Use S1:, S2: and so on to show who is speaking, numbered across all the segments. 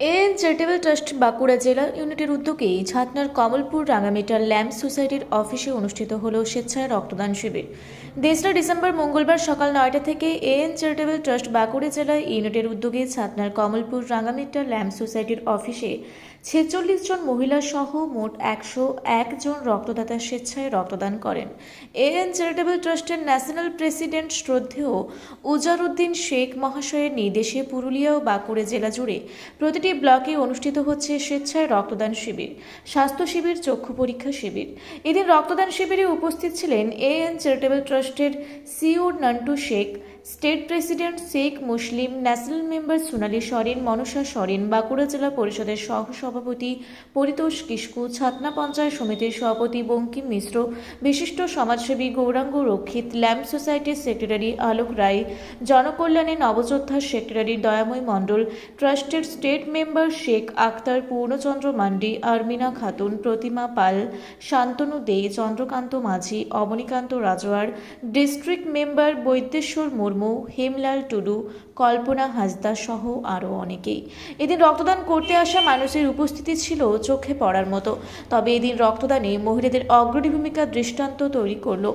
S1: is AN charitable trust Bankura জেলা ইউনিটের উদ্যোগে ছাতনার কমলপুর রাঙামেটার ল্যাম্প সোসাইটির অফিসে অনুষ্ঠিত হল স্বেচ্ছায় রক্তদান শিবির। তেসরা ডিসেম্বর মঙ্গলবার সকাল নয়টা থেকে এএন চ্যারিটেবল ট্রাস্ট বাঁকুড়া জেলা ইউনিটের উদ্যোগে ছাতনার কমলপুর রাঙামেটার ল্যাম্প সোসাইটির অফিসে ছেচল্লিশ জন মহিলা সহ মোট একশো একজন রক্তদাতা স্বেচ্ছায় রক্তদান করেন। এএন চ্যারিটেবল ট্রাস্টের ন্যাশনাল প্রেসিডেন্ট শ্রদ্ধেয় উজারুদ্দিন শেখ মহাশয়ের নির্দেশে পুরুলিয়া ও বাঁকুড়া জেলা জুড়ে প্রতিটি ব্লকে অনুষ্ঠিত হচ্ছে স্বেচ্ছায় রক্তদান শিবির, স্বাস্থ্য শিবির, চক্ষু পরীক্ষা শিবির। এদিন রক্তদান শিবিরে উপস্থিত ছিলেন এএন চ্যারিটেবল ট্রাস্টের CO Nantu Sheikh state president Sheikh Muslim, national member Sonali Soren, Mansa Soren, Bankura জেলা পরিষদের সহ সভাপতি পরিতোষ কিস্কু ছাতনা পঞ্চায়েত সমিতির সভাপতি বঙ্কিম মিশ্র, বিশিষ্ট সমাজসেবী গৌরাঙ্গ রক্ষিত, ল্যাম্প সোসাইটির সেক্রেটারি আলোক রায়, জনকল্যাণে নবযোদ্ধার সেক্রেটারি দয়াময় মণ্ডল ট্রাস্টের state member Sheikh Akhtar Purnachandra Mandi, Armina Khatun, Pratima Pal, Shantanu De, Chandrakanta Majhi Abanikanta Rajowar district member Baidyeshwar Murmu, Hemlal Tudu, Kalpana Hansda সহ আরও অনেকেই। এদিন রক্তদান করতে আসা মানুষের উপস্থিতি ছিল চোখে পড়ার মতো। তবে এদিন রক্তদানে মহিলাদের অগ্রণী ভূমিকা দৃষ্টান্ত তৈরি করল।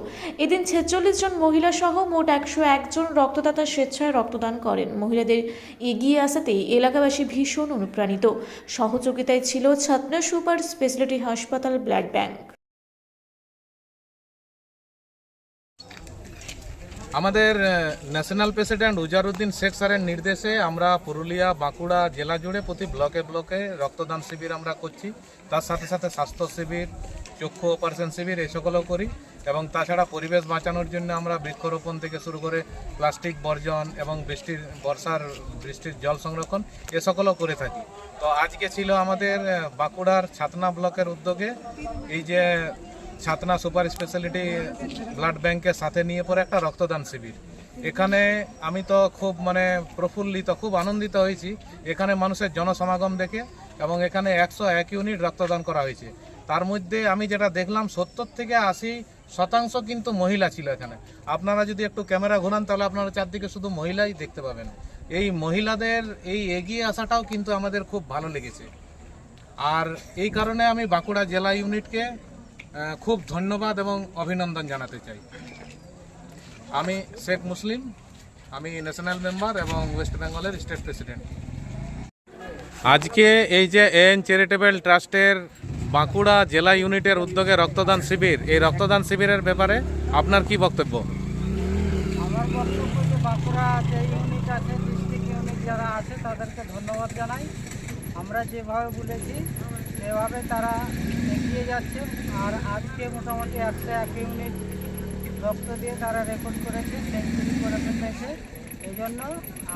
S1: এদিন ছেচল্লিশ জন মহিলা সহ মোট একশো একজন রক্তদাতা স্বেচ্ছায় রক্তদান করেন। মহিলাদের এগিয়ে আসাতে এলাকাবাসী ভীষণ অনুপ্রাণিত। সহযোগিতায় ছিল ছাতনা সুপার স্পেশালিটি হাসপাতাল ব্লাড ব্যাংক।
S2: আমাদের ন্যাশনাল প্রেসিডেন্ট উজারুদ্দিন শেখ স্যারের নির্দেশে আমরা পুরুলিয়া, বাঁকুড়া জেলা জুড়ে প্রতি ব্লকে ব্লকে রক্তদান শিবির আমরা করছি। তার সাথে সাথে স্বাস্থ্য শিবির, চক্ষু অপারেশন শিবির, এই সকলও করি। এবং তাছাড়া পরিবেশ বাঁচানোর জন্য আমরা বৃক্ষরোপণ থেকে শুরু করে প্লাস্টিক বর্জন এবং বৃষ্টির, বর্ষার, বৃষ্টির জল সংরক্ষণ, এ সকলও করে থাকি। তো আজকে ছিল আমাদের বাঁকুড়ার ছাতনা ব্লকের উদ্যোগে এই যে ছাতনা সুপার স্পেশালিটি ব্লাড ব্যাংকের সাথে নিয়ে পরে একটা রক্তদান শিবির। এখানে আমি তো খুব মানে প্রফুল্লিত, খুব আনন্দিত হয়েছি। এখানে মানুষের জনসমাগম দেখে এবং এখানে একশো এক ইউনিট রক্তদান করা হয়েছে। তার মধ্যে আমি যেটা দেখলাম, সত্তর থেকে আশি শতাংশ কিন্তু মহিলা ছিল এখানে। আপনারা যদি একটু ক্যামেরা ঘোরান, তাহলে আপনারা চারদিকে শুধু মহিলাই দেখতে পাবেন। এই মহিলাদের এই এগিয়ে আসাটাও কিন্তু আমাদের খুব ভালো লেগেছে। আর এই কারণে আমি বাঁকুড়া জেলা ইউনিটকে খুব ধন্যবাদ এবং অভিনন্দন জানাতে চাই। আমি শেখ মুসলিম আমি ন্যাশনাল মেম্বার এবং ওয়েস্ট বেঙ্গলের স্টেট প্রেসিডেন্ট আজকে এই যে এন চ্যারিটেবল ট্রাস্টের বাঁকুড়া জেলা ইউনিটের উদ্যোগে রক্তদান শিবির এই রক্তদান শিবিরের ব্যাপারে আপনার কি বক্তব্য?
S3: আমার বক্তব্য যে বাঁকুড়া যে ইউনিট আছে ডিস্ট্রিক্ট ইউনিট যারা আছে তাদেরকে ধন্যবাদ জানাই। আমরা যেভাবে বলেছি সেভাবে তারা এগিয়ে যাচ্ছে। আর আজকে মোটামুটি একশো এক ইউনিট রক্ত দিয়ে তারা রেকর্ড করেছে সেঞ্চুরি করে ফেলেছে। এই জন্য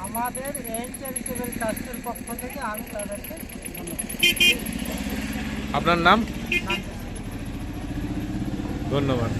S3: আমাদের এন চ্যারিটেবল ট্রাস্টের পক্ষ থেকে আমি তাদেরকে
S2: আপনার নাম? ধন্যবাদ।